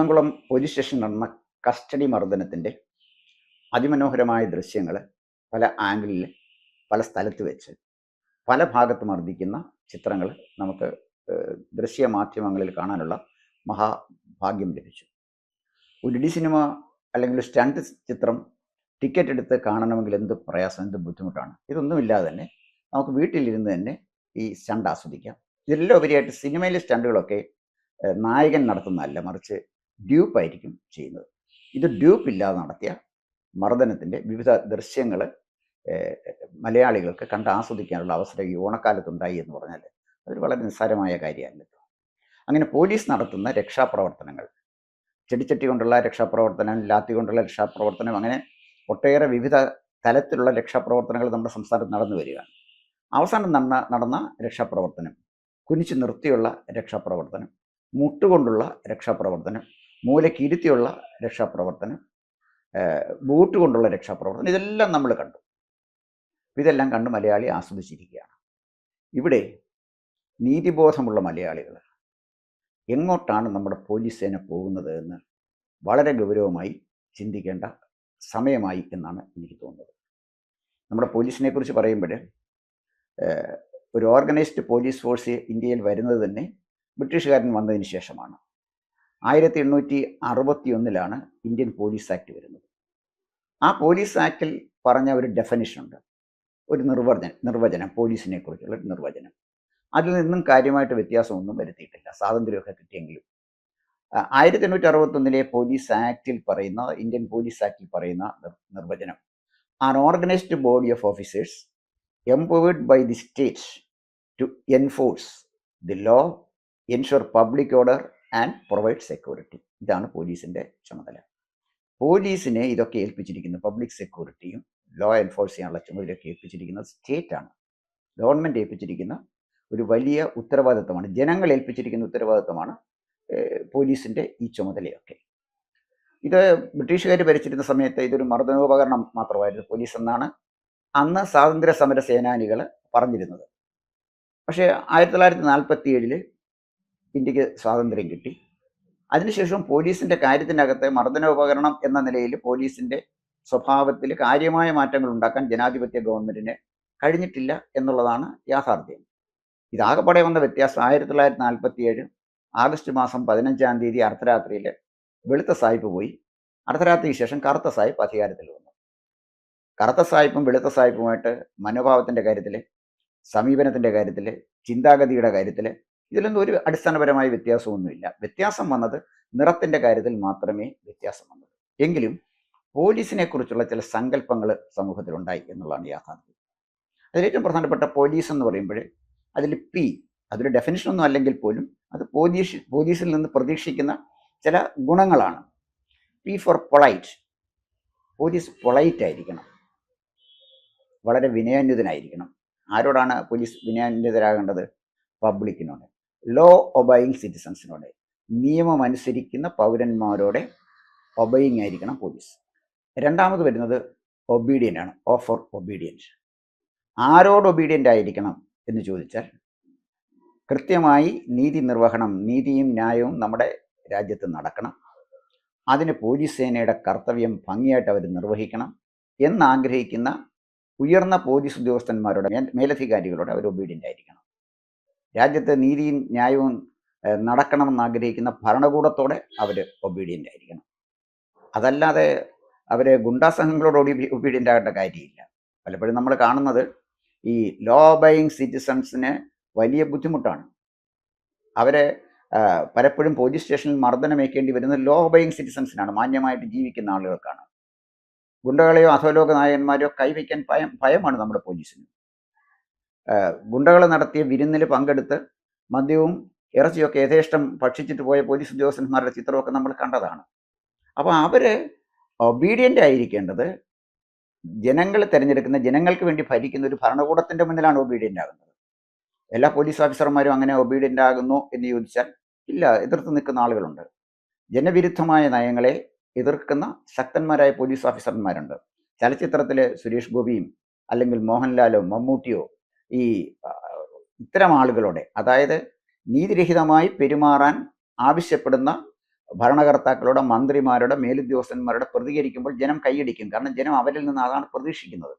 Kunnamkulam police സ്റ്റേഷനിൽ നടന്ന custody മർദ്ദനത്തിന്റെ അതിമനോഹരമായ ദൃശ്യങ്ങൾ പല ആംഗിളിൽ പല സ്ഥലത്ത് വെച്ച് പല ഭാഗത്ത് മർദ്ദിക്കുന്ന ചിത്രങ്ങൾ നമുക്ക് ദൃശ്യ മാധ്യമങ്ങളിൽ കാണാനുള്ള മഹാഭാഗ്യം ലഭിച്ചു. ഒരു ഡി സിനിമ അല്ലെങ്കിൽ സ്റ്റണ്ട് ചിത്രം ടിക്കറ്റ് എടുത്ത് കാണണമെങ്കിൽ എന്ത് പ്രയാസം എന്ത് ബുദ്ധിമുട്ടാണ്? ഇതൊന്നുമില്ലാതെ തന്നെ നമുക്ക് വീട്ടിലിരുന്ന് തന്നെ ഈ സ്റ്റണ്ട് ആസ്വദിക്കാം. ഇതിലെല്ലാം ഉപരിയായിട്ട് സിനിമയിലെ സ്റ്റണ്ടുകളൊക്കെ നായകൻ നടത്തുന്നതല്ല മറിച്ച് ഡ്യൂപ്പ് ആയിരിക്കും ചെയ്യുന്നത്. ഇത് ഡ്യൂപ്പ് ഇല്ലാതെ നടത്തിയ മർദ്ദനത്തിന്റെ വിവിധ ദൃശ്യങ്ങൾ മലയാളികൾക്ക് കണ്ട് ആസ്വദിക്കാനുള്ള അവസരം ഈ ഓണക്കാലത്തുണ്ടായി എന്ന് പറഞ്ഞാൽ അതൊരു വളരെ നിസ്സാരമായ കാര്യമല്ലല്ലോ അങ്ങനെ പോലീസ് നടത്തുന്ന രക്ഷാപ്രവർത്തനങ്ങൾ ചെടിച്ചട്ടി കൊണ്ടുള്ള രക്ഷാപ്രവർത്തനം ലാത്തി കൊണ്ടുള്ള രക്ഷാപ്രവർത്തനം അങ്ങനെ ഒട്ടേറെ വിവിധ തലത്തിലുള്ള രക്ഷാപ്രവർത്തനങ്ങൾ നമ്മുടെ സംസ്ഥാനത്ത് നടന്നു വരികയാണ്. അവസാനം നടന്ന നടന്ന രക്ഷാപ്രവർത്തനം കുനിച്ചു നിർത്തിയുള്ള രക്ഷാപ്രവർത്തനം മുട്ടുകൊണ്ടുള്ള രക്ഷാപ്രവർത്തനം മൂലക്കിരുത്തിയുള്ള രക്ഷാപ്രവർത്തനം ബൂട്ട് കൊണ്ടുള്ള രക്ഷാപ്രവർത്തനം ഇതെല്ലാം നമ്മൾ കണ്ടു. ഇതെല്ലാം കണ്ട് മലയാളി ആസ്വദിച്ചിരിക്കുകയാണ്. ഇവിടെ നീതിബോധമുള്ള മലയാളികൾ എങ്ങോട്ടാണ് നമ്മുടെ പോലീസ് സേന പോകുന്നത് എന്ന് വളരെ ഗൗരവമായി ചിന്തിക്കേണ്ട സമയമായി എന്നാണ് എനിക്ക് തോന്നുന്നത്. നമ്മുടെ പോലീസിനെ കുറിച്ച് പറയുമ്പോൾ ഒരു ഓർഗനൈസ്ഡ് പോലീസ് ഫോഴ്സ് ഇന്ത്യയിൽ വരുന്നത് തന്നെ ബ്രിട്ടീഷുകാരൻ വന്നതിന് ശേഷമാണ്. ആയിരത്തി എണ്ണൂറ്റി അറുപത്തി ഒന്നിലാണ് ഇന്ത്യൻ പോലീസ് ആക്ട് വരുന്നത്. ആ പോലീസ് ആക്ടിൽ പറഞ്ഞ ഒരു ഡെഫനിഷൻ ഉണ്ട് ഒരു നിർവചനം നിർവചനം പോലീസിനെ കുറിച്ചുള്ള ഒരു നിർവചനം. അതിൽ നിന്നും കാര്യമായിട്ട് വ്യത്യാസമൊന്നും വരുത്തിയിട്ടില്ല. സ്വാതന്ത്ര്യമൊക്കെ കിട്ടിയെങ്കിലും. ആയിരത്തി എണ്ണൂറ്റി അറുപത്തൊന്നിലെ പോലീസ് ആക്ടിൽ പറയുന്ന ഇന്ത്യൻ പോലീസ് ആക്ടിൽ പറയുന്ന നിർ- നിർവചനം. An organised body of officers empowered by the state to enforce the law ensure public order and provide security. ഇതാണ് പോലീസിന്റെ ചുമതല. പോലീസിനെ ഇതൊക്കെ ഏൽപ്പിച്ചിരിക്കുന്ന. പബ്ലിക് സെക്യൂരിറ്റിയും ലോ എൻഫോഴ്സ് ചെയ്യാനുള്ള ചുമതലയൊക്കെ ഏൽപ്പിച്ചിരിക്കുന്നത് സ്റ്റേറ്റാണ്. ഗവൺമെന്റ് ഏൽപ്പിച്ചിരിക്കുന്ന ഒരു വലിയ ഉത്തരവാദിത്തമാണ് ജനങ്ങൾ ഏൽപ്പിച്ചിരിക്കുന്ന ഉത്തരവാദിത്തമാണ് പോലീസിന്റെ ഈ ചുമതലയൊക്കെ. ഇത് ബ്രിട്ടീഷുകാർ ഭരിച്ചിരുന്ന സമയത്ത് ഇതൊരു മർദ്ദനോപകരണം മാത്രമായിരുന്നു പോലീസ് എന്നാണ് അന്ന് സ്വാതന്ത്ര്യ സമര സേനാനികൾ പറഞ്ഞിരുന്നത്. പക്ഷേ ആയിരത്തി തൊള്ളായിരത്തി നാൽപ്പത്തി ഏഴിൽ ഇന്ത്യയ്ക്ക് സ്വാതന്ത്ര്യം കിട്ടി. അതിനുശേഷം പോലീസിന്റെ കാര്യത്തിനകത്ത് മർദ്ദനോപകരണം എന്ന നിലയിൽ പോലീസിന്റെ സ്വഭാവത്തിൽ കാര്യമായ മാറ്റങ്ങൾ ഉണ്ടാക്കാൻ ജനാധിപത്യ ഗവൺമെന്റിന് കഴിഞ്ഞിട്ടില്ല എന്നുള്ളതാണ് യാഥാർത്ഥ്യം. ഇതാകപ്പെടെ വന്ന വ്യത്യാസം ആയിരത്തി തൊള്ളായിരത്തി നാൽപ്പത്തി ഏഴ് ആഗസ്റ്റ് മാസം പതിനഞ്ചാം തീയതി അർദ്ധരാത്രിയിൽ വെളുത്ത സായിപ്പ് പോയി. അർദ്ധരാത്രിക്ക് ശേഷം കറുത്ത സായിപ്പ് അധികാരത്തിൽ വന്നു. കറുത്ത സായിപ്പും വെളുത്ത സായിപ്പുമായിട്ട് മനോഭാവത്തിന്റെ കാര്യത്തിൽ സമീപനത്തിന്റെ കാര്യത്തിൽ ചിന്താഗതിയുടെ കാര്യത്തിൽ ഇതിലൊന്നും ഒരു അടിസ്ഥാനപരമായ വ്യത്യാസമൊന്നുമില്ല. വ്യത്യാസം വന്നത് നിറത്തിന്റെ കാര്യത്തിൽ മാത്രമേ വ്യത്യാസം വന്നത്. എങ്കിലും പോലീസിനെ കുറിച്ചുള്ള ചില സങ്കല്പങ്ങൾ സമൂഹത്തിലുണ്ടായി എന്നുള്ളതാണ് യാഥാർത്ഥ്യം. അതിലേറ്റവും പ്രധാനപ്പെട്ട പോലീസ് എന്ന് പറയുമ്പോൾ അതിൽ പി അതൊരു ഡെഫിനിഷൻ ഒന്നും അല്ലെങ്കിൽ പോലും അത് പോലീസ് പോലീസിൽ നിന്ന് പ്രതീക്ഷിക്കുന്ന ചില ഗുണങ്ങളാണ്. P for polite. Police polite ആയിരിക്കണം. വളരെ വിനയാന്വിതനായിരിക്കണം. ആരോടാണ് പോലീസ് വിനയാന്വിതരാകേണ്ടത്? പബ്ലിക്കിനോട്. ലോ ഒബൈയിങ് സിറ്റിസൺസിനോട് നിയമം അനുസരിക്കുന്ന പൗരന്മാരോടെ ഒബൈയിങ് ആയിരിക്കണം പോലീസ് രണ്ടാമത് വരുന്നത് ഒബീഡിയന്റ് ആണ് ഓഫർ ഒബീഡിയന്റ് ആരോട് ഒബീഡിയന്റ് ആയിരിക്കണം എന്ന് ചോദിച്ചാൽ കൃത്യമായി നീതി നിർവഹണം നീതിയും ന്യായവും നമ്മുടെ രാജ്യത്ത് നടക്കണം. അതിന് പോലീസ് സേനയുടെ കർത്തവ്യം ഭംഗിയായിട്ട് അവർ നിർവഹിക്കണം എന്നാഗ്രഹിക്കുന്ന ഉയർന്ന പോലീസ് ഉദ്യോഗസ്ഥന്മാരുടെ മേലധികാരികളോട് അവർ ഒബീഡിയന്റ് ആയിരിക്കണം. രാജ്യത്ത് നീതിയും ന്യായവും നടക്കണമെന്ന് ആഗ്രഹിക്കുന്ന ഭരണകൂടത്തോടെ അവർ ഒബീഡിയന്റ് ആയിരിക്കണം. അതല്ലാതെ അവർ ഗുണ്ടാസംഘങ്ങളോട് ഒബീഡിയന്റ് ആകേണ്ട കാര്യമില്ല. പലപ്പോഴും നമ്മൾ കാണുന്നത് ഈ ലോ ബൈയിങ് സിറ്റിസൺസിന് വലിയ ബുദ്ധിമുട്ടാണ്. അവരെ പലപ്പോഴും പോലീസ് സ്റ്റേഷനിൽ മർദ്ദനമേക്കേണ്ടി വരുന്നത് ലോ ബൈയിങ് സിറ്റിസൺസിനാണ് മാന്യമായിട്ട് ജീവിക്കുന്ന ആളുകൾക്കാണ്. ഗുണ്ടകളെയോ അധോലോക നായകന്മാരെയോ കൈവയ്ക്കാൻ ഭയം ഭയമാണ് നമ്മുടെ പോലീസിന് ഗുണ്ടകൾ നടത്തിയ വിരുന്നിൽ പങ്കെടുത്ത് മദ്യവും ഇറച്ചിയൊക്കെ യഥേഷ്ടം ഭക്ഷിച്ചിട്ട് പോയ പോലീസ് ഉദ്യോഗസ്ഥന്മാരുടെ ചിത്രമൊക്കെ നമ്മൾ കണ്ടതാണ്. അപ്പോൾ അവർ ഒബീഡിയന്റ് ആയിരിക്കേണ്ടത് ജനങ്ങൾ തിരഞ്ഞെടുക്കുന്ന ജനങ്ങൾക്ക് വേണ്ടി ഭരിക്കുന്ന ഒരു ഭരണകൂടത്തിന്റെ മുന്നിലാണ് ഒബീഡിയന്റ് ആകുന്നത്. എല്ലാ പോലീസ് ഓഫീസർമാരും അങ്ങനെ ഒബീഡിയന്റ് ആകുന്നു എന്ന് ചോദിച്ചാൽ ഇല്ല എതിർത്ത് നിൽക്കുന്ന ആളുകളുണ്ട്. ജനവിരുദ്ധമായ നയങ്ങളെ എതിർക്കുന്ന ശക്തന്മാരായ പോലീസ് ഓഫീസർമാരുണ്ട് ചലച്ചിത്രത്തിലെ സുരേഷ് ഗോപിയും അല്ലെങ്കിൽ മോഹൻലാലോ മമ്മൂട്ടിയോ ഈ ഇത്തരം ആളുകളോടെ അതായത് നീതിരഹിതമായി പെരുമാറാൻ ആവശ്യപ്പെടുന്ന ഭരണകർത്താക്കളുടെ മന്ത്രിമാരുടെ മേലുദ്യോഗസ്ഥന്മാരുടെ പ്രതികരിക്കുമ്പോൾ ജനം കൈയടിക്കും. കാരണം ജനം അവരിൽ നിന്ന് അതാണ് പ്രതീക്ഷിക്കുന്നത്.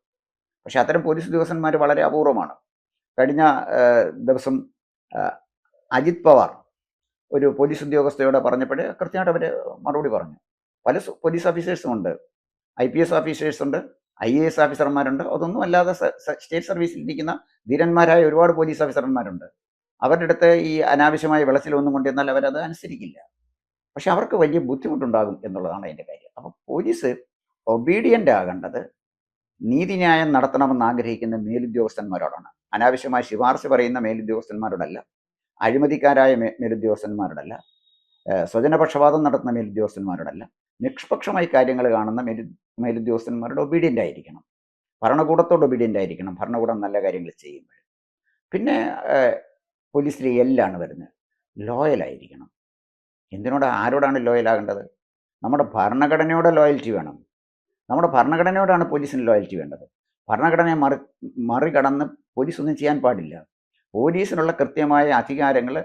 പക്ഷെ അത്തരം പോലീസ് ഉദ്യോഗസ്ഥന്മാർ വളരെ അപൂർവമാണ്. കഴിഞ്ഞ ദിവസം അജിത് പവാർ ഒരു പോലീസ് ഉദ്യോഗസ്ഥയോട് പറഞ്ഞപ്പോൾ കൃത്യമായിട്ട് അവർ മറുപടി പറഞ്ഞു. പല പോലീസ് ഓഫീസേഴ്സും ഉണ്ട്. ഐ പി എസ് ഓഫീസേഴ്സ് ഉണ്ട്. ഐ എ എസ് ഓഫീസർമാരുണ്ട്. അതൊന്നും അല്ലാതെ സ്റ്റേറ്റ് സർവീസിൽ ഇരിക്കുന്ന ധീരന്മാരായ ഒരുപാട് പോലീസ് ഓഫീസർമാരുണ്ട്. അവരുടെ അടുത്ത് ഈ അനാവശ്യമായ വിളച്ചിലൊന്നും കൊണ്ടുവന്നാൽ അവരത് അനുസരിക്കില്ല. പക്ഷെ അവർക്ക് വലിയ ബുദ്ധിമുട്ടുണ്ടാകും എന്നുള്ളതാണ് അതിന്റെ കാര്യം. അപ്പോൾ പോലീസ് ഒബീഡിയന്റ് ആകേണ്ടത് നീതിന്യായം നടത്തണമെന്ന് ആഗ്രഹിക്കുന്ന മേലുദ്യോഗസ്ഥന്മാരോടാണ്. അനാവശ്യമായ ശുപാർശ പറയുന്ന മേലുദ്യോഗസ്ഥന്മാരോടല്ല. അഴിമതിക്കാരായ മേലുദ്യോഗസ്ഥന്മാരോടല്ല. സ്വജനപക്ഷപാതം നടത്തുന്ന മേലുദ്യോഗസ്ഥന്മാരോടല്ല. നിഷ്പക്ഷമായി കാര്യങ്ങൾ കാണുന്ന മേലു മേലുദ്യോഗസ്ഥന്മാരുടെ ഒബീഡിയന്റ് ആയിരിക്കണം. ഭരണകൂടത്തോട് ഒബീഡിയന്റ് ആയിരിക്കണം. ഭരണകൂടം നല്ല കാര്യങ്ങൾ ചെയ്യുമ്പോൾ. പിന്നെ ഏഹ് പോലീസിൽ എല്ലാണ് വരുന്നത്. ലോയലായിരിക്കണം എന്തിനോട് ആരോടാണ് ലോയലാകേണ്ടത് നമ്മുടെ ഭരണഘടനയോട് ലോയൽറ്റി വേണം. നമ്മുടെ ഭരണഘടനയോടാണ് പോലീസിന് ലോയൽറ്റി വേണ്ടത്. ഭരണഘടനയെ മറി മറികടന്ന് പോലീസ് ഒന്നും ചെയ്യാൻ പാടില്ല. പോലീസിനുള്ള കൃത്യമായ അധികാരങ്ങൾ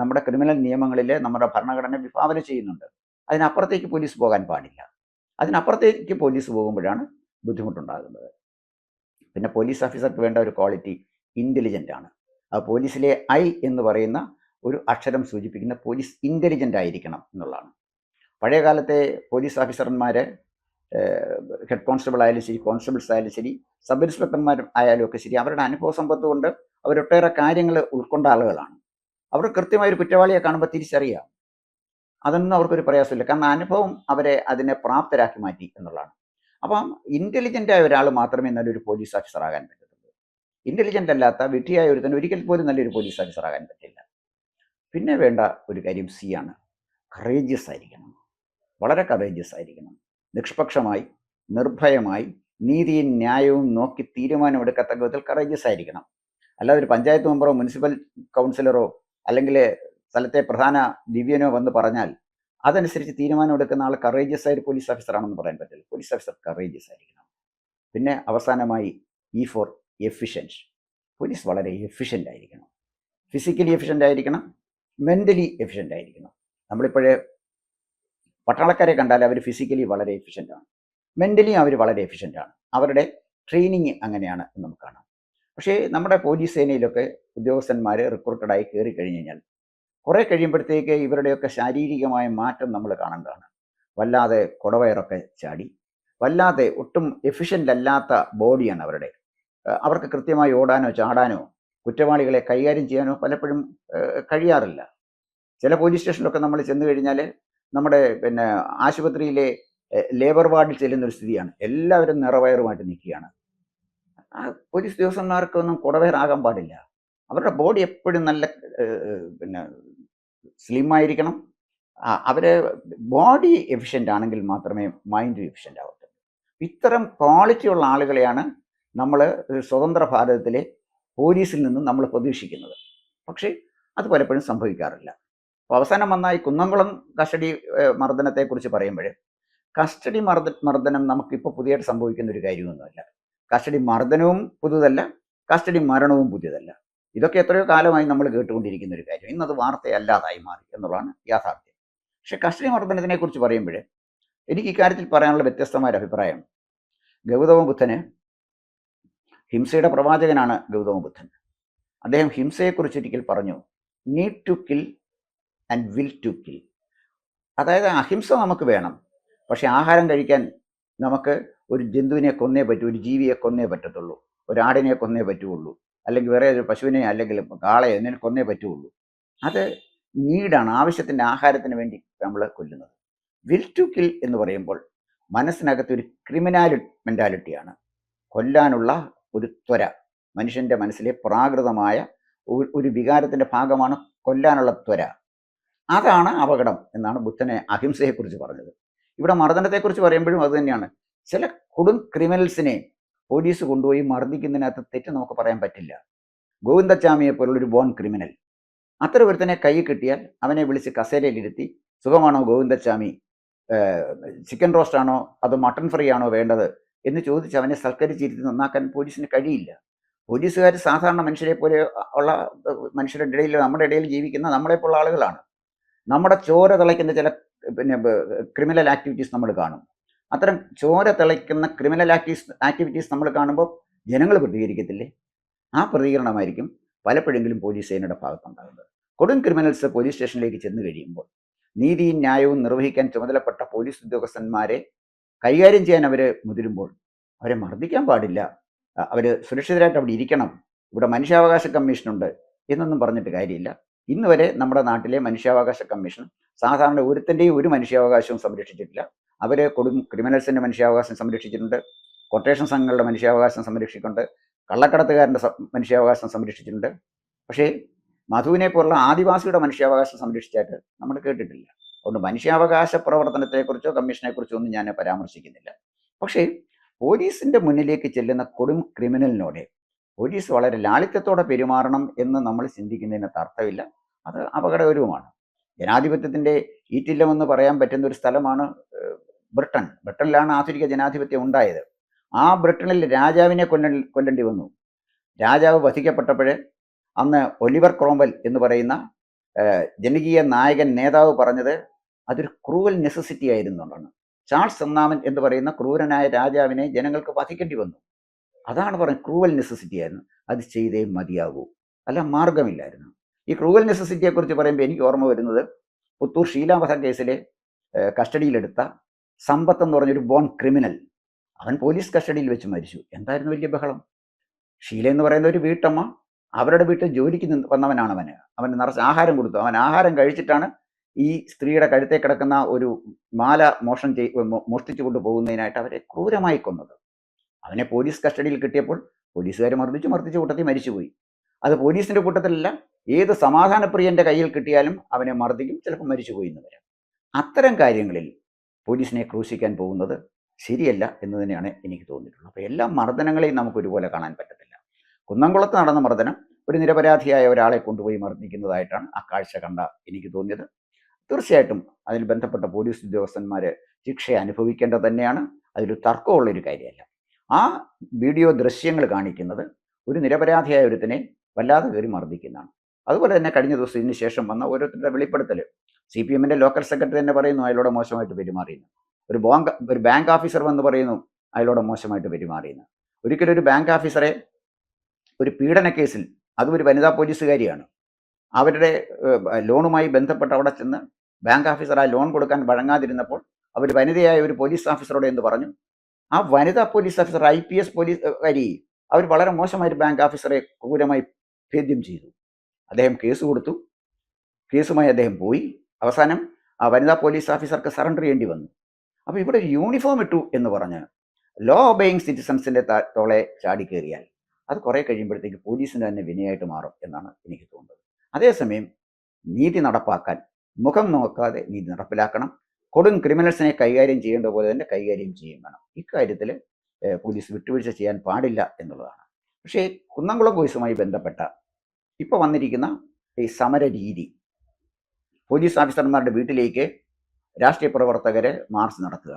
നമ്മുടെ ക്രിമിനൽ നിയമങ്ങളിലെ നമ്മുടെ ഭരണഘടന വിഭാവന ചെയ്യുന്നുണ്ട്. അതിനപ്പുറത്തേക്ക് പോലീസ് പോകാൻ പാടില്ല. അതിനപ്പുറത്തേക്ക് പോലീസ് പോകുമ്പോഴാണ് ബുദ്ധിമുട്ടുണ്ടാകുന്നത്. പിന്നെ പോലീസ് ഓഫീസർക്ക് വേണ്ട ഒരു ക്വാളിറ്റി ഇന്റലിജന്റ് ആണ് ആ പോലീസിലെ ഐ എന്ന് പറയുന്ന ഒരു അക്ഷരം സൂചിപ്പിക്കുന്ന പോലീസ് ഇന്റലിജന്റ് ആയിരിക്കണം എന്നുള്ളതാണ്. പഴയകാലത്തെ പോലീസ് ഓഫീസർമാർ ഹെഡ് കോൺസ്റ്റബിൾ ആയാലും ശരി കോൺസ്റ്റബിൾസ് ആയാലും ശരി സബ് ഇൻസ്പെക്ടർമാർ ആയാലും ഒക്കെ ശരി അവരുടെ അനുഭവ സമ്പത്ത് കൊണ്ട് അവരൊട്ടേറെ കാര്യങ്ങൾ ഉൾക്കൊണ്ട ആളുകളാണ്. അവർ കൃത്യമായ ഒരു കുറ്റവാളിയെ കാണുമ്പോൾ തിരിച്ചറിയാം. അതൊന്നും അവർക്കൊരു പ്രയാസമില്ല. കാരണം അനുഭവം അവരെ അതിനെ പ്രാപ്തരാക്കി മാറ്റി എന്നുള്ളതാണ്. അപ്പം ഇന്റലിജന്റ് ആയ ഒരാൾ മാത്രമേ നല്ലൊരു പോലീസ് ഓഫീസർ ആകാൻ പറ്റത്തുള്ളൂ. ഇന്റലിജന്റ് അല്ലാത്ത വിട്ടിയായ ഒരു തന്നെ ഒരിക്കൽ പോലും നല്ലൊരു പോലീസ് ഓഫീസർ ആകാൻ പറ്റില്ല. പിന്നെ വേണ്ട ഒരു കാര്യം സി ആണ്. കറേജിയസ് ആയിരിക്കണം. വളരെ കറേജിയസ് ആയിരിക്കണം. നിഷ്പക്ഷമായി നിർഭയമായി നീതിയും ന്യായവും നോക്കി തീരുമാനമെടുക്കത്തക്ക വിധത്തിൽ കറേജിയസ് ആയിരിക്കണം. അല്ലാതെ ഒരു പഞ്ചായത്ത് മെമ്പറോ മുനിസിപ്പൽ കൗൺസിലറോ അല്ലെങ്കിൽ സ്ഥലത്തെ പ്രധാന ദിവ്യനോ വന്ന് പറഞ്ഞാൽ അതനുസരിച്ച് തീരുമാനം എടുക്കുന്ന ആൾ കറേജിയസ് ആയ പോലീസ് ഓഫീസർ ആണെന്ന് പറയാൻ പറ്റില്ല. പോലീസ് ഓഫീസർ കറേജിയസ് ആയിരിക്കണം. പിന്നെ അവസാനമായി ഇ ഫോർ എഫിഷ്യൻസ് പോലീസ് വളരെ എഫിഷ്യന്റ് ആയിരിക്കണം. ഫിസിക്കലി എഫിഷ്യന്റ് ആയിരിക്കണം. മെന്റലി എഫിഷ്യന്റ് ആയിരിക്കണം. നമ്മളിപ്പോഴേ പട്ടാളക്കാരെ കണ്ടാൽ അവർ ഫിസിക്കലി വളരെ എഫിഷ്യന്റ് ആണ്. മെന്റലി അവർ വളരെ എഫിഷ്യന്റ് ആണ്. അവരുടെ ട്രെയിനിങ് അങ്ങനെയാണ് എന്ന് നമുക്ക് കാണാം. പക്ഷേ നമ്മുടെ പോലീസ് സേനയിലൊക്കെ ഉദ്യോഗസ്ഥന്മാർ റിക്രൂട്ടഡായി കയറി കഴിഞ്ഞ് കഴിഞ്ഞാൽ കുറേ കഴിയുമ്പോഴത്തേക്ക് ഇവരുടെയൊക്കെ ശാരീരികമായ മാറ്റം നമ്മൾ കാണേണ്ടതാണ് വല്ലാതെ കുടവയറൊക്കെ ചാടി വല്ലാതെ ഒട്ടും എഫിഷ്യന്റ് അല്ലാത്ത ബോഡിയാണ് അവരുടെ. അവർക്ക് കൃത്യമായി ഓടാനോ ചാടാനോ കുറ്റവാളികളെ കൈകാര്യം ചെയ്യാനോ പലപ്പോഴും കഴിയാറില്ല. ചില പോലീസ് സ്റ്റേഷനിലൊക്കെ നമ്മൾ ചെന്ന് കഴിഞ്ഞാൽ നമ്മുടെ പിന്നെ ആശുപത്രിയിലെ ലേബർ വാർഡിൽ ചെല്ലുന്ന ഒരു സ്ഥിതിയാണ്. എല്ലാവരും നിറവയറുമായിട്ട് നിൽക്കുകയാണ്. ആ പോലീസ് ഉദ്യോഗസ്ഥന്മാർക്കൊന്നും കുടവയറാകാൻ പാടില്ല. അവരുടെ ബോഡി എപ്പോഴും നല്ല പിന്നെ സ്ലിം ആയിരിക്കണം അവർ ബോഡി എഫിഷ്യന്റ് ആണെങ്കിൽ മാത്രമേ മൈൻഡ് എഫിഷ്യന്റ് ആവത്തുള്ളൂ. ഇത്തരം ക്വാളിറ്റി ഉള്ള ആളുകളെയാണ് നമ്മൾ സ്വതന്ത്ര ഭാരതത്തിലെ പോലീസിൽ നിന്നും നമ്മൾ പ്രതീക്ഷിക്കുന്നത്. പക്ഷേ അത് പലപ്പോഴും സംഭവിക്കാറില്ല. അപ്പോൾ അവസാനം വന്നായി കുന്നംകുളം കസ്റ്റഡി മർദ്ദനത്തെക്കുറിച്ച് പറയുമ്പോൾ കസ്റ്റഡി മർദ്ദ മർദ്ദനം നമുക്കിപ്പോൾ പുതിയതായിട്ട് സംഭവിക്കുന്ന ഒരു കാര്യമൊന്നുമല്ല. കസ്റ്റഡി മർദ്ദനവും പുതുതല്ല കസ്റ്റഡി മരണവും പുതിയതല്ല. ഇതൊക്കെ എത്രയോ കാലമായി നമ്മൾ കേട്ടുകൊണ്ടിരിക്കുന്ന ഒരു കാര്യം. ഇന്നത് വാർത്തയല്ലാതായി മാറി എന്നുള്ളതാണ് യാഥാർത്ഥ്യം. പക്ഷെ കസ്റ്റഡി മർദ്ദനത്തിനെ കുറിച്ച് പറയുമ്പോൾ എനിക്ക് ഇക്കാര്യത്തിൽ പറയാനുള്ള വ്യത്യസ്തമായ അഭിപ്രായം. ഗൗതമ ബുദ്ധന് ഹിംസയുടെ പ്രവാചകനാണ് ഗൗതമ ബുദ്ധൻ. അദ്ദേഹം ഹിംസയെക്കുറിച്ച് ഒരിക്കൽ പറഞ്ഞു need to kill and will to kill അതായത് അഹിംസ നമുക്ക് വേണം പക്ഷെ ആഹാരം കഴിക്കാൻ നമുക്ക് ഒരു ജന്തുവിനെ കൊന്നേ പറ്റൂ ഒരു ജീവിയെ കൊന്നേ പറ്റത്തുള്ളൂ ഒരാടിനെ കൊന്നേ പറ്റുള്ളൂ. അല്ലെങ്കിൽ വേറെ ഒരു പശുവിനെ അല്ലെങ്കിൽ കാളയെ എന്നെ കൊന്നേ പറ്റുള്ളൂ. അത് നീഡാണ് ആവശ്യത്തിന്റെ ആഹാരത്തിന് വേണ്ടി നമ്മൾ കൊല്ലുന്നത്. വിൽ ടു കിൽ എന്ന് പറയുമ്പോൾ മനസ്സിനകത്ത് ഒരു ക്രിമിനാലി മെന്റാലിറ്റിയാണ് കൊല്ലാനുള്ള ഒരു ത്വര മനുഷ്യന്റെ മനസ്സിലെ പ്രാകൃതമായ ഒരു- വികാരത്തിന്റെ ഭാഗമാണ് കൊല്ലാനുള്ള ത്വര. അതാണ് അപകടം എന്നാണ് ബുദ്ധനെ അഹിംസയെക്കുറിച്ച് പറഞ്ഞത്. ഇവിടെ മർദ്ദനത്തെക്കുറിച്ച് പറയുമ്പോഴും അത് തന്നെയാണ്. ചില കൊടും ക്രിമിനൽസിനെ പോലീസ് കൊണ്ടുപോയി മർദ്ദിക്കുന്നതിനകത്ത് തെറ്റ് നമുക്ക് പറയാൻ പറ്റില്ല. ഗോവിന്ദച്ചാമിയെ പോലുള്ളൊരു ബോൺ ക്രിമിനൽ അത്ര ഒരുത്തനെ കൈ കിട്ടിയാൽ അവനെ വിളിച്ച് കസേരയിലിരുത്തി സുഖമാണോ ഗോവിന്ദച്ചാമി? ചിക്കൻ റോസ്റ്റ് ആണോ? അതോ മട്ടൺ ഫ്രൈ ആണോ വേണ്ടത്? എന്ന് ചോദിച്ച് അവനെ സൽക്കരിച്ചിരുത്തി നന്നാക്കാൻ പോലീസിന് കഴിയില്ല. പോലീസുകാർ സാധാരണ മനുഷ്യരെ പോലെ ഉള്ള മനുഷ്യരുടെ ഇടയിൽ നമ്മുടെ ഇടയിൽ ജീവിക്കുന്ന നമ്മളെപ്പോലുള്ള ആളുകളാണ്. നമ്മുടെ ചോര തിളയ്ക്കുന്ന ചില പിന്നെ ക്രിമിനൽ ആക്ടിവിറ്റീസ് നമ്മൾ കാണും. അത്തരം ചോര തിളയ്ക്കുന്ന ക്രിമിനൽ ആക്ടിവിറ്റീസ് ആക്ടിവിറ്റീസ് നമ്മൾ കാണുമ്പോൾ ജനങ്ങൾ പ്രതികരിക്കത്തില്ലേ? ആ പ്രതികരണമായിരിക്കും പലപ്പോഴെങ്കിലും പോലീസ് സേനയുടെ ഭാഗത്തുണ്ടാകുന്നത്. കൊടും ക്രിമിനൽസ് പോലീസ് സ്റ്റേഷനിലേക്ക് ചെന്ന് കഴിയുമ്പോൾ നീതിയും ന്യായവും നിർവഹിക്കാൻ ചുമതലപ്പെട്ട പോലീസ് ഉദ്യോഗസ്ഥന്മാരെ കൈകാര്യം ചെയ്യാൻ അവരെ മുതിരുമ്പോൾ അവരെ മർദ്ദിക്കാൻ പാടില്ല. അവർ സുരക്ഷിതരായിട്ട് അവിടെ ഇരിക്കണം. ഇവിടെ മനുഷ്യാവകാശ കമ്മീഷനുണ്ട് എന്നൊന്നും പറഞ്ഞിട്ട് കാര്യമില്ല. ഇന്ന് വരെ നമ്മുടെ നാട്ടിലെ മനുഷ്യാവകാശ കമ്മീഷൻ സാധാരണ ഒരുത്തിന്റെയും ഒരു മനുഷ്യാവകാശവും സംരക്ഷിച്ചിട്ടില്ല. അവർ കൊടും ക്രിമിനൽസിന്റെ മനുഷ്യാവകാശം സംരക്ഷിച്ചിട്ടുണ്ട്. കൊട്ടേഷൻ സംഘങ്ങളുടെ മനുഷ്യാവകാശം സംരക്ഷിക്കുന്നുണ്ട്. കള്ളക്കടത്തുകാരന്റെ മനുഷ്യാവകാശം സംരക്ഷിച്ചിട്ടുണ്ട്. പക്ഷേ മധുവിനെ പോലുള്ള ആദിവാസിയുടെ മനുഷ്യാവകാശം സംരക്ഷിച്ചായിട്ട് നമ്മൾ കേട്ടിട്ടില്ല. അതുകൊണ്ട് മനുഷ്യാവകാശ പ്രവർത്തനത്തെക്കുറിച്ചോ കമ്മീഷനെക്കുറിച്ചോ ഒന്നും ഞാൻ പരാമർശിക്കുന്നില്ല. പക്ഷേ പോലീസിന്റെ മുന്നിലേക്ക് ചെല്ലുന്ന കൊടും ക്രിമിനലിനോട് പോലീസ് വളരെ ലാളിത്യത്തോടെ പെരുമാറണം എന്ന് നമ്മൾ ചിന്തിക്കുന്നതിന് തർത്ഥമില്ല അത് അപകടകരവുമാണ്. ജനാധിപത്യത്തിന്റെ ഈറ്റില്ലമെന്ന് പറയാൻ പറ്റുന്ന ഒരു സ്ഥലമാണ് ബ്രിട്ടൻ ബ്രിട്ടനിലാണ് ആധുനിക ജനാധിപത്യം ഉണ്ടായത്. ആ ബ്രിട്ടനിൽ രാജാവിനെ കൊല്ല കൊല്ലേണ്ടി വന്നു. രാജാവ് വധിക്കപ്പെട്ടപ്പോഴേ അന്ന് ഒലിവർ ക്രോംബൽ എന്ന് പറയുന്ന ജനകീയ നായകൻ നേതാവ് പറഞ്ഞത് അതൊരു ക്രൂവൽ നെസസിറ്റി ആയിരുന്നുകൊണ്ടാണ് ചാൾസ് ഒന്നാമൻ എന്ന് പറയുന്ന ക്രൂരനായ രാജാവിനെ ജനങ്ങൾക്ക് വധിക്കേണ്ടി വന്നു. അതാണ് പറഞ്ഞത് ക്രൂവൽ നെസസിറ്റി ആയിരുന്നു. അത് ചെയ്തേ മതിയാകൂ അല്ല മാർഗമില്ലായിരുന്നു ഈ ക്രൂവൽ നെസസിറ്റിയെക്കുറിച്ച് പറയുമ്പോൾ എനിക്ക് ഓർമ്മ വരുന്നത് പുത്തൂർ ഷീലാവധ കേസിലെ കസ്റ്റഡിയിലെടുത്ത സമ്പത്ത് എന്ന് പറഞ്ഞൊരു ബോൺ ക്രിമിനൽ അവൻ പോലീസ് കസ്റ്റഡിയിൽ വെച്ച് മരിച്ചു. എന്തായിരുന്നു വലിയ ബഹളം? ഷീല എന്ന് പറയുന്ന ഒരു വീട്ടമ്മ അവരുടെ വീട്ടിൽ ജോലിക്ക് നിന്ന് വന്നവനാണ് അവന്. അവന് നിറച്ച് ആഹാരം കൊടുത്തു. അവൻ ആഹാരം കഴിച്ചിട്ടാണ് ഈ സ്ത്രീയുടെ കഴുത്തെ കിടക്കുന്ന ഒരു മാല മോഷണം ചെയ് മോഷ്ടിച്ചു കൊണ്ടുപോകുന്നതിനായിട്ട് അവരെ ക്രൂരമായി കൊന്നത്. അവനെ പോലീസ് കസ്റ്റഡിയിൽ കിട്ടിയപ്പോൾ പോലീസുകാർ മർദ്ദിച്ചു മർദ്ദിച്ചു കൂട്ടത്തിൽ മരിച്ചുപോയി. അത് പോലീസിന്റെ കൂട്ടത്തിലല്ല ഏത് സമാധാനപ്രിയന്റെ കയ്യിൽ കിട്ടിയാലും അവനെ മർദ്ദിക്കും ചിലപ്പോൾ മരിച്ചുപോയി എന്ന് വരാം. അത്തരം കാര്യങ്ങളിൽ പോലീസിനെ ക്രൂശിക്കാൻ പോകുന്നത് ശരിയല്ല എന്ന് തന്നെയാണ് എനിക്ക് തോന്നിയിട്ടുള്ളത്. അപ്പോൾ എല്ലാ മർദ്ദനങ്ങളെയും നമുക്ക് ഒരുപോലെ കാണാൻ പറ്റത്തില്ല. കുന്നംകുളത്ത് നടന്ന മർദ്ദനം ഒരു നിരപരാധിയായ ഒരാളെ കൊണ്ടുപോയി മർദ്ദിക്കുന്നതായിട്ടാണ് ആ കാഴ്ച കണ്ട എനിക്ക് തോന്നിയത്. തീർച്ചയായിട്ടും അതിൽ ബന്ധപ്പെട്ട പോലീസ് ഉദ്യോഗസ്ഥന്മാർ ശിക്ഷ അനുഭവിക്കേണ്ടത് തന്നെയാണ്. അതിലൊരു തർക്കമുള്ളൊരു കാര്യമല്ല. ആ വീഡിയോ ദൃശ്യങ്ങൾ കാണിക്കുന്നത് ഒരു നിരപരാധിയായ ഒരുത്തിനെ വല്ലാതെ കയറി മർദ്ദിക്കുന്നതാണ്. അതുപോലെ തന്നെ കഴിഞ്ഞ ദിവസം ഇതിന് ശേഷം വന്ന ഓരോരുത്തരുടെ വെളിപ്പെടുത്തൽ സി പി എമ്മിന്റെ ലോക്കൽ സെക്രട്ടറി തന്നെ പറയുന്നു അയാളോട് മോശമായിട്ട് പെരുമാറിയെന്ന്. ഒരു ബാങ്ക് ഒരു ബാങ്ക് ഓഫീസർ വന്ന് പറയുന്നു അയാളോട് മോശമായിട്ട് പെരുമാറിയെന്ന്. ഒരിക്കലും ഒരു ബാങ്ക് ഓഫീസറെ ഒരു പീഡന കേസിൽ അതും ഒരു വനിതാ പോലീസുകാരിയാണ്. അവരുടെ ലോണുമായി ബന്ധപ്പെട്ട് അവിടെ ചെന്ന് ബാങ്ക് ഓഫീസർ ആ ലോൺ കൊടുക്കാൻ വഴങ്ങാതിരുന്നപ്പോൾ അവർ വനിതയായ ഒരു പോലീസ് ഓഫീസറോട് എന്ന് പറഞ്ഞു? ആ വനിതാ police officer I P S police കാരി അവർ വളരെ മോശമായിട്ട് ബാങ്ക് ഓഫീസറെ ക്രൂരമായി ഭേദ്യം ചെയ്തു. അദ്ദേഹം കേസ് കൊടുത്തു. കേസുമായി അദ്ദേഹം പോയി. അവസാനം ആ വനിതാ പോലീസ് ഓഫീസർക്ക് സറണ്ടർ ചെയ്യേണ്ടി വന്നു. അപ്പോൾ ഇവിടെ യൂണിഫോം ഇട്ടു എന്ന് പറഞ്ഞ് ലോ ഒബേയിങ് സിറ്റിസൺസിന്റെ താ- തോളെ ചാടി കയറിയാൽ അത് കുറെ കഴിയുമ്പോഴത്തേക്ക് പോലീസിന് തന്നെ വിനയായിട്ട് മാറും എന്നാണ് എനിക്ക് തോന്നുന്നത്. അതേസമയം നീതി നടപ്പാക്കാൻ മുഖം നോക്കാതെ നീതി നടപ്പിലാക്കണം. കൊടും ക്രിമിനൽസിനെ കൈകാര്യം ചെയ്യേണ്ട പോലെ തന്നെ കൈകാര്യം ചെയ്യും വേണം. ഇക്കാര്യത്തിൽ പോലീസ് വിട്ടുവീഴ്ച ചെയ്യാൻ പാടില്ല എന്നുള്ളതാണ്. പക്ഷേ കുന്നംകുളം കേസുമായി ബന്ധപ്പെട്ട ഇപ്പോൾ വന്നിരിക്കുന്ന ഈ സമര രീതി പോലീസ് ഓഫീസർമാരുടെ വീട്ടിലേക്ക് രാഷ്ട്രീയ പ്രവർത്തകരെ മാർച്ച് നടത്തുക.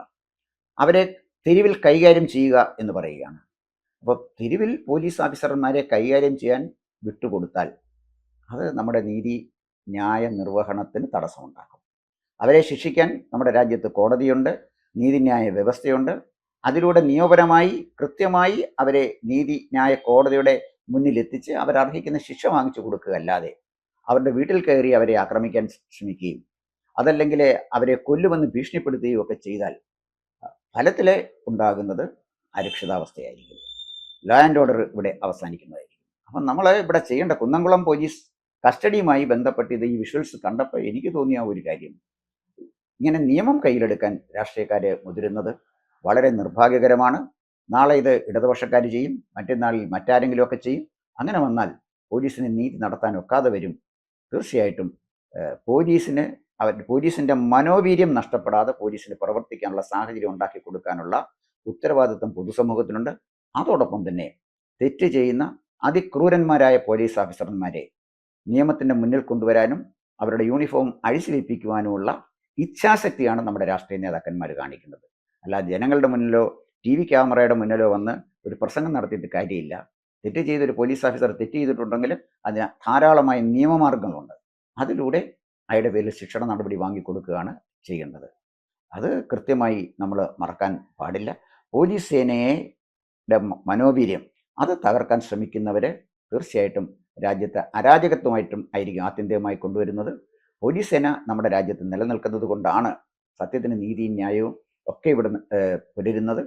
അവരെ തെരുവിൽ കൈകാര്യം ചെയ്യുക എന്ന് പറയുകയാണ്. അപ്പോൾ തെരുവിൽ പോലീസ് ഓഫീസർമാരെ കൈകാര്യം ചെയ്യാൻ വിട്ടുകൊടുത്താൽ അത് നമ്മുടെ നീതി ന്യായ നിർവഹണത്തിന് തടസ്സമുണ്ടാക്കും. അവരെ ശിക്ഷിക്കാൻ നമ്മുടെ രാജ്യത്ത് കോടതിയുണ്ട് നീതിന്യായ വ്യവസ്ഥയുണ്ട്. അതിലൂടെ നിയമപരമായി കൃത്യമായി അവരെ നീതി ന്യായ കോടതിയുടെ മുന്നിലെത്തിച്ച് അവരർഹിക്കുന്ന ശിക്ഷ വാങ്ങിച്ചു കൊടുക്കുക അല്ലാതെ അവരുടെ വീട്ടിൽ കയറി അവരെ ആക്രമിക്കാൻ ശ്രമിക്കുകയും അതല്ലെങ്കിൽ അവരെ കൊല്ലുമെന്ന് ഭീഷണിപ്പെടുത്തുകയും ഒക്കെ ചെയ്താൽ ഫലത്തിൽ ഉണ്ടാകുന്നത് അരക്ഷിതാവസ്ഥയായിരിക്കും. ലോ ആൻഡ് ഓർഡർ ഇവിടെ അവസാനിക്കുന്നതായിരിക്കും. അപ്പം നമ്മൾ ഇവിടെ ചെയ്യേണ്ട കുന്നംകുളം പോലീസ് കസ്റ്റഡിയുമായി ബന്ധപ്പെട്ട് ഇത് ഈ വിഷ്വൽസ് കണ്ടപ്പോൾ എനിക്ക് തോന്നിയ ഒരു കാര്യം. ഇങ്ങനെ നിയമം കയ്യിലെടുക്കാൻ രാഷ്ട്രീയക്കാരെ മുതിരുന്നത് വളരെ നിർഭാഗ്യകരമാണ്. നാളെ ഇത് ഇടതുപക്ഷക്കാർ ചെയ്യും മറ്റന്നാളിൽ മറ്റാരെങ്കിലും ഒക്കെ ചെയ്യും. അങ്ങനെ വന്നാൽ പോലീസിന് നീതി നടത്താൻ ഒക്കാതെ വരും തീർച്ചയായിട്ടും പോലീസിന് അവർ പോലീസിന്റെ മനോവീര്യം നഷ്ടപ്പെടാതെ പോലീസിന് പ്രവർത്തിക്കാനുള്ള സാഹചര്യം ഉണ്ടാക്കി കൊടുക്കാനുള്ള ഉത്തരവാദിത്വം പൊതുസമൂഹത്തിനുണ്ട്. അതോടൊപ്പം തന്നെ തെറ്റ് ചെയ്യുന്ന അതിക്രൂരന്മാരായ പോലീസ് ഓഫീസർമാരെ നിയമത്തിന്റെ മുന്നിൽ കൊണ്ടുവരാനും അവരുടെ യൂണിഫോം അഴിച്ചുവെപ്പിക്കുവാനുമുള്ള ഇച്ഛാശക്തിയാണ് നമ്മുടെ രാഷ്ട്രീയ നേതാക്കന്മാർ കാണിക്കുന്നത്. അല്ലാതെ ജനങ്ങളുടെ മുന്നിലോ ടി വി ക്യാമറയുടെ മുന്നിലോ വന്ന് ഒരു പ്രസംഗം നടത്തിയിട്ട് കാര്യമില്ല. തെറ്റ് ചെയ്തൊരു പോലീസ് ഓഫീസർ തെറ്റ് ചെയ്തിട്ടുണ്ടെങ്കിൽ അതിന് ധാരാളമായ നിയമമാർഗങ്ങളുണ്ട്. അതിലൂടെ അയാളുടെ പേരിൽ ശിക്ഷണ നടപടി വാങ്ങിക്കൊടുക്കുകയാണ് ചെയ്യേണ്ടത്. അത് കൃത്യമായി നമ്മൾ മറക്കാൻ പാടില്ല. പോലീസ് സേനയുടെ മനോവീര്യം അത് തകർക്കാൻ ശ്രമിക്കുന്നവർ തീർച്ചയായിട്ടും രാജ്യത്തെ അരാജകത്വമായിട്ടും ആയിരിക്കും ആത്യന്തികമായി കൊണ്ടുവരുന്നത്. പോലീസ് സേന നമ്മുടെ രാജ്യത്ത് നിലനിൽക്കുന്നത് കൊണ്ടാണ് സത്യത്തിന് നീതിയും ന്യായവും ഒക്കെ ഇവിടെ പുലരുന്നത്.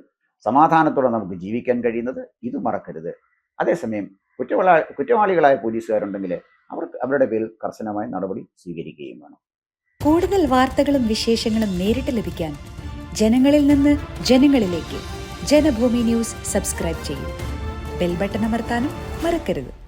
സമാധാനത്തോടെ നമുക്ക് ജീവിക്കാൻ കഴിയുന്നത്. ഇത് മറക്കരുത്. അതേസമയം കുറ്റവാള കുറ്റവാളികളായ പോലീസുകാരുണ്ടെങ്കിൽ അവർക്ക് അവരുടെ പേരിൽ കർശനമായ നടപടി സ്വീകരിക്കുകയും വേണം. കൂടുതൽ വാർത്തകളും വിശേഷങ്ങളും നേരിട്ട് ലഭിക്കാൻ ജനങ്ങളിൽ നിന്ന് ജനങ്ങളിലേക്ക് ജനഭൂമി ന്യൂസ് സബ്സ്ക്രൈബ് ചെയ്യും. ബെൽ ബട്ടൺ അമർത്താനും മറക്കരുത്.